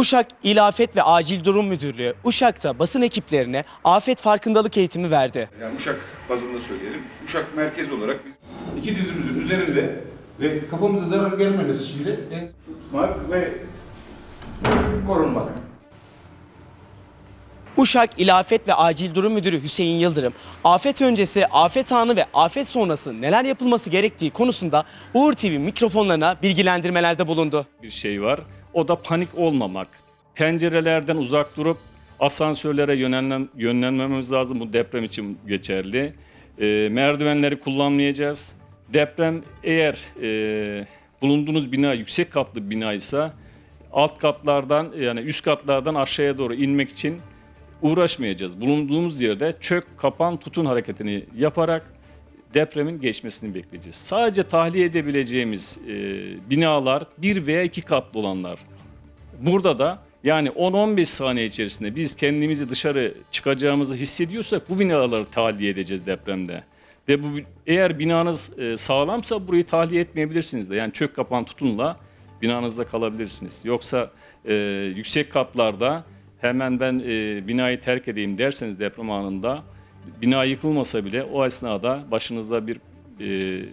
Uşak İl Afet ve Acil Durum Müdürlüğü Uşak'ta basın ekiplerine afet farkındalık eğitimi verdi. Yani Uşak bazında söyleyelim. Uşak merkez olarak biz iki dizimizin üzerinde Ve kafamıza zarar gelmemesi için de tutmak ve korunmak. Uşak İl Afet ve Acil Durum Müdürü Hüseyin Yıldırım, afet öncesi, afet anı ve afet sonrası neler yapılması gerektiği konusunda Uğur TV mikrofonlarına bilgilendirmelerde bulundu. bir şey var. O da panik olmamak. Pencerelerden uzak durup asansörlere yönelmem, yönlenmemiz lazım. Bu deprem için geçerli. Ee, merdivenleri kullanmayacağız. Deprem eğer e, bulunduğunuz bina yüksek katlı bir binaysa alt katlardan yani üst katlardan aşağıya doğru inmek için uğraşmayacağız. Bulunduğumuz yerde çök, kapan, tutun hareketini yaparak depremin geçmesini bekleyeceğiz. Sadece tahliye edebileceğimiz e, binalar bir veya iki katlı olanlar. Burada da yani 10-15 saniye içerisinde biz kendimizi dışarı çıkacağımızı hissediyorsak bu binaları tahliye edeceğiz depremde. Ve bu eğer binanız e, sağlamsa burayı tahliye etmeyebilirsiniz de. Yani çök kapan tutunla binanızda kalabilirsiniz. Yoksa e, yüksek katlarda hemen ben e, binayı terk edeyim derseniz deprem anında bina yıkılmasa bile o esnada başınızda bir e,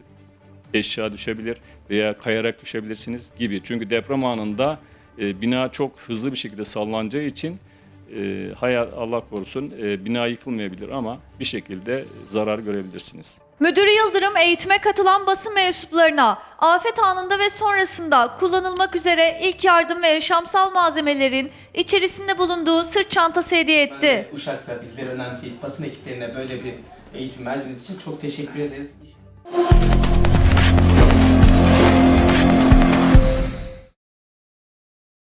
eşya düşebilir veya kayarak düşebilirsiniz gibi. Çünkü deprem anında e, bina çok hızlı bir şekilde sallanacağı için e, hayat Allah korusun e, bina yıkılmayabilir ama bir şekilde zarar görebilirsiniz. Müdür Yıldırım eğitime katılan basın mensuplarına afet anında ve sonrasında kullanılmak üzere ilk yardım ve yaşamsal malzemelerin içerisinde bulunduğu sırt çantası hediye etti. Uşak'ta bizleri önemseyip basın ekiplerine böyle bir eğitim verdiğiniz için çok teşekkür ederiz.